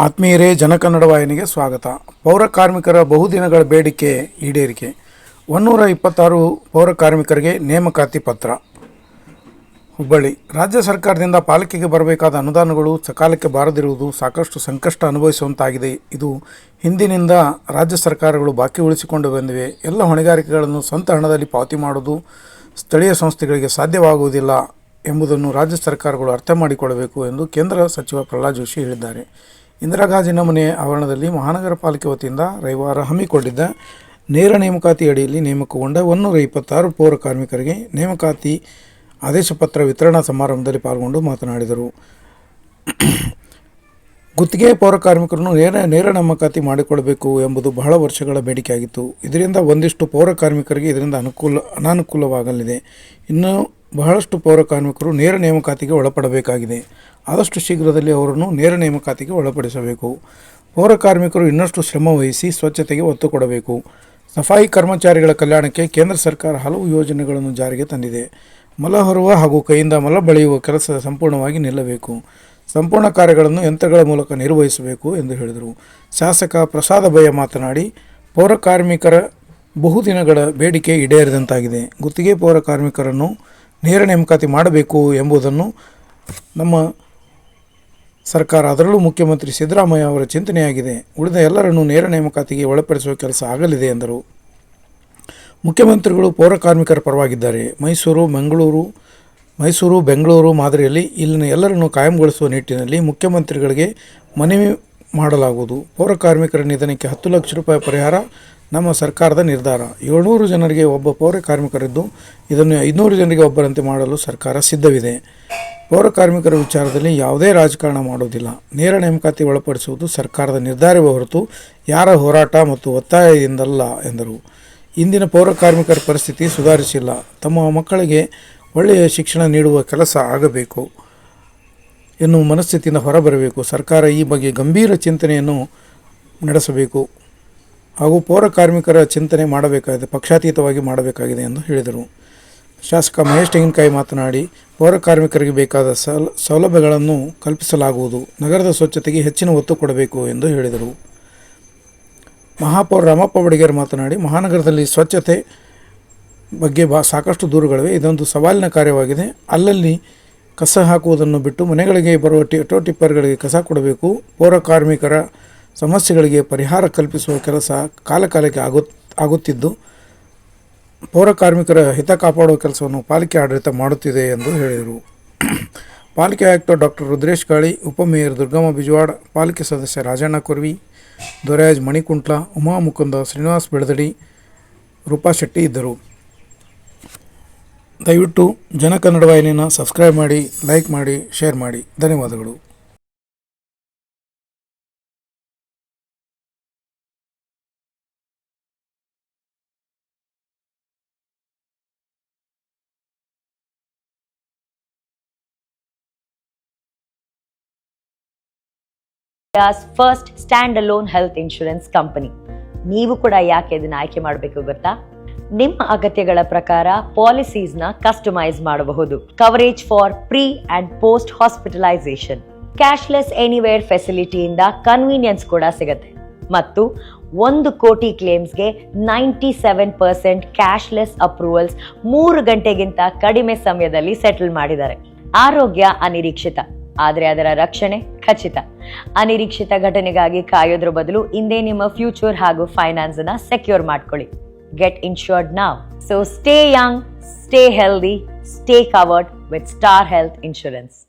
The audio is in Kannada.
ಆತ್ಮೀಯರೇ, ಜನಕನ್ನಡ ವಾಹಿನಿಗೆ ಸ್ವಾಗತ. ಪೌರ ಕಾರ್ಮಿಕರ ಬಹುದಿನಗಳ ಬೇಡಿಕೆ ಈಡೇರಿಕೆ. ಒನ್ನೂರ ಇಪ್ಪತ್ತಾರು ಪೌರ ಕಾರ್ಮಿಕರಿಗೆ ನೇಮಕಾತಿ ಪತ್ರ. ಹುಬ್ಬಳ್ಳಿ. ರಾಜ್ಯ ಸರ್ಕಾರದಿಂದ ಪಾಲಿಕೆಗೆ ಬರಬೇಕಾದ ಅನುದಾನಗಳು ಸಕಾಲಕ್ಕೆ ಬಾರದಿರುವುದು ಸಾಕಷ್ಟು ಸಂಕಷ್ಟ ಅನುಭವಿಸುವಂತಾಗಿದೆ. ಇದು ಹಿಂದಿನಿಂದ ರಾಜ್ಯ ಸರ್ಕಾರಗಳು ಬಾಕಿ ಉಳಿಸಿಕೊಂಡು ಬಂದಿವೆ. ಎಲ್ಲ ಹೊಣೆಗಾರಿಕೆಗಳನ್ನು ಸ್ವಂತ ಹಣದಲ್ಲಿ ಪಾವತಿ ಮಾಡುವುದು ಸ್ಥಳೀಯ ಸಂಸ್ಥೆಗಳಿಗೆ ಸಾಧ್ಯವಾಗುವುದಿಲ್ಲ ಎಂಬುದನ್ನು ರಾಜ್ಯ ಸರ್ಕಾರಗಳು ಅರ್ಥ ಮಾಡಿಕೊಳ್ಳಬೇಕು ಎಂದು ಕೇಂದ್ರ ಸಚಿವ ಪ್ರಹ್ಲಾದ್ ಜೋಶಿ ಹೇಳಿದ್ದಾರೆ. ಇಂದಿರಾ ಗಾಜಿನ ಮನೆ ಆವರಣದಲ್ಲಿ ಮಹಾನಗರ ಪಾಲಿಕೆ ವತಿಯಿಂದ ರವಿವಾರ ಹಮ್ಮಿಕೊಂಡಿದ್ದ ನೇರ ನೇಮಕಾತಿ ಅಡಿಯಲ್ಲಿ ನೇಮಕಗೊಂಡ ಒನ್ನೂರ ಇಪ್ಪತ್ತಾರು ಪೌರ ಕಾರ್ಮಿಕರಿಗೆ ನೇಮಕಾತಿ ಆದೇಶ ಪತ್ರ ವಿತರಣಾ ಸಮಾರಂಭದಲ್ಲಿ ಪಾಲ್ಗೊಂಡು ಮಾತನಾಡಿದರು. ಗುತ್ತಿಗೆ ಪೌರ ಕಾರ್ಮಿಕರನ್ನು ನೇರ ನೇರ ನೇಮಕಾತಿ ಮಾಡಿಕೊಳ್ಳಬೇಕು ಎಂಬುದು ಬಹಳ ವರ್ಷಗಳ ಬೇಡಿಕೆಯಾಗಿತ್ತು. ಇದರಿಂದ ಒಂದಿಷ್ಟು ಪೌರ ಕಾರ್ಮಿಕರಿಗೆ ಇದರಿಂದ ಅನುಕೂಲ ಅನಾನುಕೂಲವಾಗಲಿದೆ. ಇನ್ನು ಬಹಳಷ್ಟು ಪೌರ ಕಾರ್ಮಿಕರು ನೇರ ನೇಮಕಾತಿಗೆ ಒಳಪಡಬೇಕಾಗಿದೆ. ಆದಷ್ಟು ಶೀಘ್ರದಲ್ಲಿ ಅವರನ್ನು ನೇರ ನೇಮಕಾತಿಗೆ ಒಳಪಡಿಸಬೇಕು. ಪೌರ ಕಾರ್ಮಿಕರು ಇನ್ನಷ್ಟು ಶ್ರಮ ವಹಿಸಿ ಸ್ವಚ್ಛತೆಗೆ ಒತ್ತು ಕೊಡಬೇಕು. ಸಫಾಯಿ ಕರ್ಮಚಾರಿಗಳ ಕಲ್ಯಾಣಕ್ಕೆ ಕೇಂದ್ರ ಸರ್ಕಾರ ಹಲವು ಯೋಜನೆಗಳನ್ನು ಜಾರಿಗೆ ತಂದಿದೆ. ಮಲ ಹೊರುವ ಹಾಗೂ ಕೈಯಿಂದ ಮಲ ಬಳಿಯುವ ಕೆಲಸ ಸಂಪೂರ್ಣವಾಗಿ ನಿಲ್ಲಬೇಕು. ಸಂಪೂರ್ಣ ಕಾರ್ಯಗಳನ್ನು ಯಂತ್ರಗಳ ಮೂಲಕ ನಿರ್ವಹಿಸಬೇಕು ಎಂದು ಹೇಳಿದರು. ಶಾಸಕ ಪ್ರಸಾದ ಭಯ ಮಾತನಾಡಿ, ಪೌರ ಕಾರ್ಮಿಕರ ಬಹುದಿನಗಳ ಬೇಡಿಕೆ ಈಡೇರಿದಂತಾಗಿದೆ. ಗುತ್ತಿಗೆ ಪೌರ ಕಾರ್ಮಿಕರನ್ನು ನೇರ ನೇಮಕಾತಿ ಮಾಡಬೇಕು ಎಂಬುದನ್ನು ನಮ್ಮ ಸರ್ಕಾರ ಅದರಲ್ಲೂ ಮುಖ್ಯಮಂತ್ರಿ ಸಿದ್ದರಾಮಯ್ಯ ಅವರ ಚಿಂತನೆಯಾಗಿದೆ. ಉಳಿದ ಎಲ್ಲರನ್ನೂ ನೇರ ನೇಮಕಾತಿಗೆ ಒಳಪಡಿಸುವ ಕೆಲಸ ಆಗಲಿದೆ ಎಂದರು. ಮುಖ್ಯಮಂತ್ರಿಗಳು ಪೌರ ಕಾರ್ಮಿಕರ ಪರವಾಗಿದ್ದಾರೆ. ಮೈಸೂರು, ಮಂಗಳೂರು, ಮೈಸೂರು, ಬೆಂಗಳೂರು ಮಾದರಿಯಲ್ಲಿ ಇಲ್ಲಿನ ಎಲ್ಲರನ್ನು ಕಾಯಂಗೊಳಿಸುವ ನಿಟ್ಟಿನಲ್ಲಿ ಮುಖ್ಯಮಂತ್ರಿಗಳಿಗೆ ಮನವಿ ಮಾಡಲಾಗುವುದು. ಪೌರ ಕಾರ್ಮಿಕರ ನಿಧನಕ್ಕೆ ಹತ್ತು ಲಕ್ಷ ರೂಪಾಯಿ ಪರಿಹಾರ, ನಮ್ಮ ಸರ್ಕಾರದ ನಿರ್ಧಾರ. ಏಳ್ನೂರು ಜನರಿಗೆ ಒಬ್ಬ ಪೌರ ಕಾರ್ಮಿಕರಿದ್ದು, ಇದನ್ನು ಐದುನೂರು ಜನರಿಗೆ ಒಬ್ಬರಂತೆ ಮಾಡಲು ಸರ್ಕಾರ ಸಿದ್ಧವಿದೆ. ಪೌರ ಕಾರ್ಮಿಕರ ವಿಚಾರದಲ್ಲಿ ಯಾವುದೇ ರಾಜಕಾರಣ ಮಾಡುವುದಿಲ್ಲ ನೇರ ನೇಮಕಾತಿ ಒಳಪಡಿಸುವುದು ಸರ್ಕಾರದ ನಿರ್ಧಾರವೇ ಹೊರತು ಯಾರ ಹೋರಾಟ ಮತ್ತು ಒತ್ತಾಯದಿಂದಲ್ಲ, ಎಂದರು. ಇಂದಿನ ಪೌರ ಕಾರ್ಮಿಕರ ಪರಿಸ್ಥಿತಿ ಸುಧಾರಿಸಿಲ್ಲ. ತಮ್ಮ ಮಕ್ಕಳಿಗೆ ಒಳ್ಳೆಯ ಶಿಕ್ಷಣ ನೀಡುವ ಕೆಲಸ ಆಗಬೇಕು. ಎನ್ನುವ ಮನಸ್ಥಿತಿಯಿಂದ ಹೊರಬರಬೇಕು. ಸರ್ಕಾರ ಈ ಬಗ್ಗೆ ಗಂಭೀರ ಚಿಂತನೆಯನ್ನು ನಡೆಸಬೇಕು. ಹಾಗೂ ಪೌರ ಕಾರ್ಮಿಕರ ಚಿಂತನೆ ಮಾಡಬೇಕಾಗಿದೆ, ಪಕ್ಷಾತೀತವಾಗಿ ಮಾಡಬೇಕಾಗಿದೆ ಎಂದು ಹೇಳಿದರು. ಶಾಸಕ ಮಹೇಶ್ ತೆಂಗಿನಕಾಯಿ ಮಾತನಾಡಿ, ಪೌರ ಕಾರ್ಮಿಕರಿಗೆ ಬೇಕಾದ ಸಲ, ಸೌಲಭ್ಯಗಳನ್ನು ಕಲ್ಪಿಸಲಾಗುವುದು. ನಗರದ ಸ್ವಚ್ಛತೆಗೆ ಹೆಚ್ಚಿನ ಒತ್ತು ಕೊಡಬೇಕು ಎಂದು ಹೇಳಿದರು. ಮಹಾಪೌರ ರಾಮಪ್ಪ ಬಡಿಗೇರ್ ಮಾತನಾಡಿ, ಮಹಾನಗರದಲ್ಲಿ ಸ್ವಚ್ಛತೆ ಬಗ್ಗೆ ಬಾ, ಸಾಕಷ್ಟು ದೂರುಗಳಿವೆ. ಇದೊಂದು ಸವಾಲಿನ ಕಾರ್ಯವಾಗಿದೆ. ಅಲ್ಲಲ್ಲಿ ಕಸ ಹಾಕುವುದನ್ನು ಬಿಟ್ಟು ಮನೆಗಳಿಗೆ ಬರುವ ಟಿ ಆಟೋ ಟಿಪ್ಪರ್ಗಳಿಗೆ ಕಸ ಕೊಡಬೇಕು. ಪೌರ ಕಾರ್ಮಿಕರ ಸಮಸ್ಯೆಗಳಿಗೆ ಪರಿಹಾರ ಕಲ್ಪಿಸುವ ಕೆಲಸ ಕಾಲಕಾಲಕ್ಕೆ ಆಗುತ್ ಆಗುತ್ತಿದ್ದು, ಪೌರ ಕಾರ್ಮಿಕರ ಹಿತ ಕಾಪಾಡುವ ಕೆಲಸವನ್ನು ಪಾಲಿಕೆ ಆಡಳಿತ ಮಾಡುತ್ತಿದೆ ಎಂದು ಹೇಳಿದರು. ಪಾಲಿಕೆ ಆಯುಕ್ತ ಡಾಕ್ಟರ್ ರುದ್ರೇಶ್ ಕಾಳಿ ಉಪಮೇಯರ್ ದುರ್ಗಮ್ಮ ಬಿಜ್ವಾಡ್, ಪಾಲಿಕೆ ಸದಸ್ಯ ರಾಜಣ್ಣ ಕುರ್ವಿ, ದೊರೆಯಾಜ್ ಮಣಿಕುಂಟ್ಲ, ಉಮಾ ಮುಕುಂದ ಶ್ರೀನಿವಾಸ್ ಬೆಳದಡಿ, ರೂಪಾ ಶೆಟ್ಟಿ ಇದ್ದರು. ದಯವಿಟ್ಟು ಜನಕನ್ನಡ ವಾಹಿನಿನ ಸಬ್ಸ್ಕ್ರೈಬ್ ಮಾಡಿ, ಲೈಕ್ ಮಾಡಿ, ಶೇರ್ ಮಾಡಿ. ಧನ್ಯವಾದಗಳು. First stand alone health insurance company ನೀವು ಕೂಡ ಯಾಕೆ ಇದನ್ನ ಆಯ್ಕೆ ಮಾಡಬೇಕು ಗೊತ್ತಾ? ನಿಮ್ಮ ಅಗತ್ಯಗಳ ಪ್ರಕಾರ ಪಾಲಿಸೀಸ್ನ ಕಸ್ಟಮೈಸ್ ಮಾಡಬಹುದು. Coverage for pre and post hospitalisation cashless anywhere ಫೆಸಿಲಿಟಿಯಿಂದ convenience ಕೂಡ ಸಿಗುತ್ತೆ. ಮತ್ತು ಒಂದು crore ಕ್ಲೇಮ್ಸ್ಗೆ ninety seven percent cashless approvals ಮೂರು ಗಂಟೆಗಿಂತ ಕಡಿಮೆ ಸಮಯದಲ್ಲಿ ಸೆಟಲ್ ಮಾಡಿದ್ದಾರೆ. ಆರೋಗ್ಯ ಅನಿರೀಕ್ಷಿತ, ಆದರೆ ಅದರ ರಕ್ಷಣೆ ಖಚಿತ. ಅನಿರೀಕ್ಷಿತ ಘಟನೆಗಾಗಿ ಕಾಯೋದ್ರ ಬದಲು ಇಂದೇ ನಿಮ್ಮ ಫ್ಯೂಚರ್ ಹಾಗೂ ಫೈನಾನ್ಸ್ ಅನ್ನ ಸೆಕ್ಯೂರ್ ಮಾಡ್ಕೊಳ್ಳಿ. Get insured now. So stay young, stay healthy, stay covered with Star Health Insurance.